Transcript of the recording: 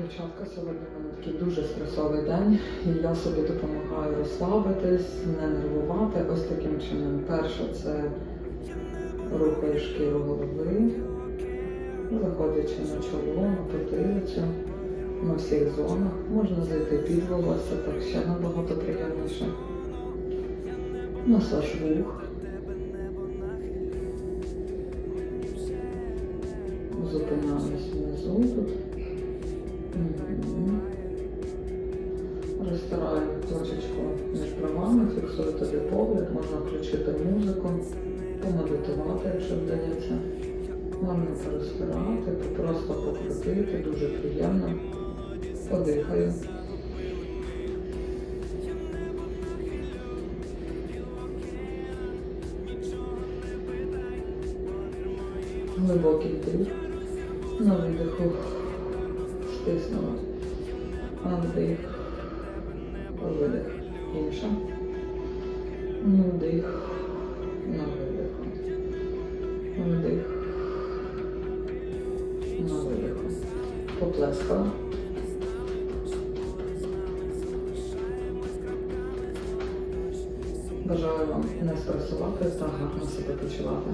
Дівчатка, сьогодні в мене такий дуже стресовий день, і я собі допомагаю розслабитись, не нервувати. Ось таким чином. Перше це рухаю шкіру голови, заходячи на чоло, на потилицю, на всіх зонах. Можна зайти під волосся, так ще набагато приємніше. Масаж вух. Зупиняюсь внизу тут. Розтираю точечку між правами, фіксую тобі погляд, можна включити музику, помедитувати, якщо вдається. Можна порозтирати, просто покрутити, дуже приємно. Подихаю. Глибокий вдих. На видиху стиснула. А вдих. Видих. Інша. Вдих. На видиху. Вдих. На видиху. Поплескала. Бажаю вам не стресувати та гарно себе почувати.